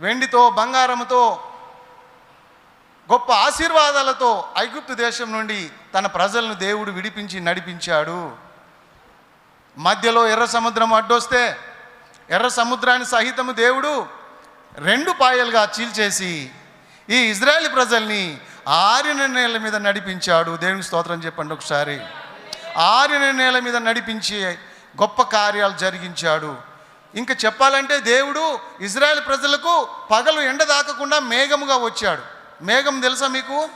వెండితో బంగారముతో గొప్ప ఆశీర్వాదాలతో ఐగుప్తు దేశం నుండి తన ప్రజలను దేవుడు విడిపించి నడిపించాడు. మధ్యలో ఎర్ర సముద్రం అడ్డొస్తే ఎర్ర సముద్రాన్ని సహితము దేవుడు రెండు పాయలుగా చీల్చేసి ఈ ఇజ్రాయేల్ ప్రజల్ని ఆరిన నేల మీద నడిపించాడు. దేవుని స్తోత్రం చెప్పండి ఒకసారి. ఆరిన నేల మీద నడిపించి గొప్ప కార్యాలు జరిగించాడు. ఇంకా చెప్పాలంటే దేవుడు ఇజ్రాయెల్ ప్రజలకు పగలు ఎండ దాకకుండా మేఘముగా వచ్చాడు. మేఘం తెలుసా మీకు?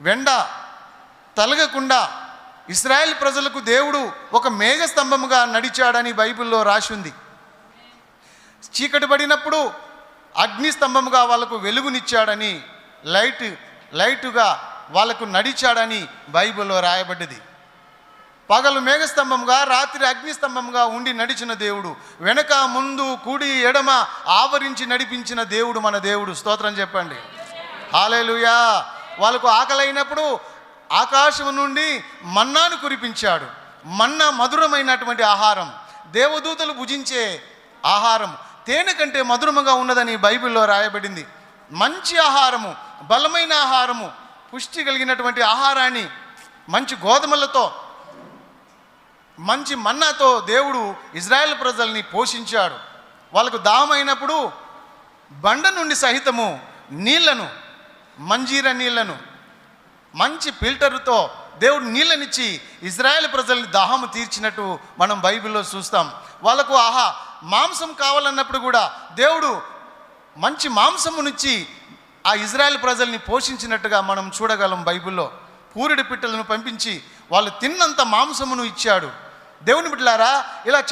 వెండ తలగకుండా ఇస్రాయేల్ ప్రజలకు దేవుడు ఒక మేఘ స్తంభముగా నడిచాడని బైబిల్లో రాసి ఉంది చీకటి పడినప్పుడు అగ్ని స్తంభముగా వాళ్ళకు వెలుగునిచ్చాడని లైట్ లైటుగా వాళ్ళకు నడిచాడని బైబిల్లో రాయబడ్డది. పగలు మేఘస్తంభంగా రాత్రి అగ్నిస్తంభంగా ఉండి నడిచిన దేవుడు. వెనక ముందు కుడి ఎడమ ఆవరించి నడిపించిన దేవుడు మన దేవుడు. స్తోత్రం చెప్పండి. హాలేలుయా. వాళ్ళకు ఆకలైనప్పుడు ఆకాశం నుండి మన్నాను కురిపించాడు. మన్నా మధురమైనటువంటి ఆహారం. దేవదూతలు భుజించే ఆహారం. తేనె కంటే మధురముగా ఉన్నదని బైబిల్లో రాయబడింది. మంచి ఆహారము బలమైన ఆహారము పుష్టి కలిగినటువంటి ఆహారాన్ని మంచి గోధుమలతో మంచి మన్నాతో దేవుడు ఇజ్రాయెల్ ప్రజల్ని పోషించాడు. వాళ్ళకు దాహమైనప్పుడు బండ నుండి సహితము నీళ్ళను మంజీర నీళ్ళను మంచి ఫిల్టర్తో దేవుడు నీళ్ళనిచ్చి ఇజ్రాయెల్ ప్రజల్ని దాహము తీర్చినట్టు మనం బైబిల్లో చూస్తాం. వాళ్ళకు ఆహా మాంసం కావాలన్నప్పుడు కూడా దేవుడు మంచి మాంసమునిచ్చి ఆ ఇజ్రాయెల్ ప్రజల్ని పోషించినట్టుగా మనం చూడగలం బైబిల్లో. పూరిడి పిట్టలను పంపించి వాళ్ళు తిన్నంత మాంసమును ఇచ్చాడు. దేవుని బిడ్డలారా ఇలా చెప్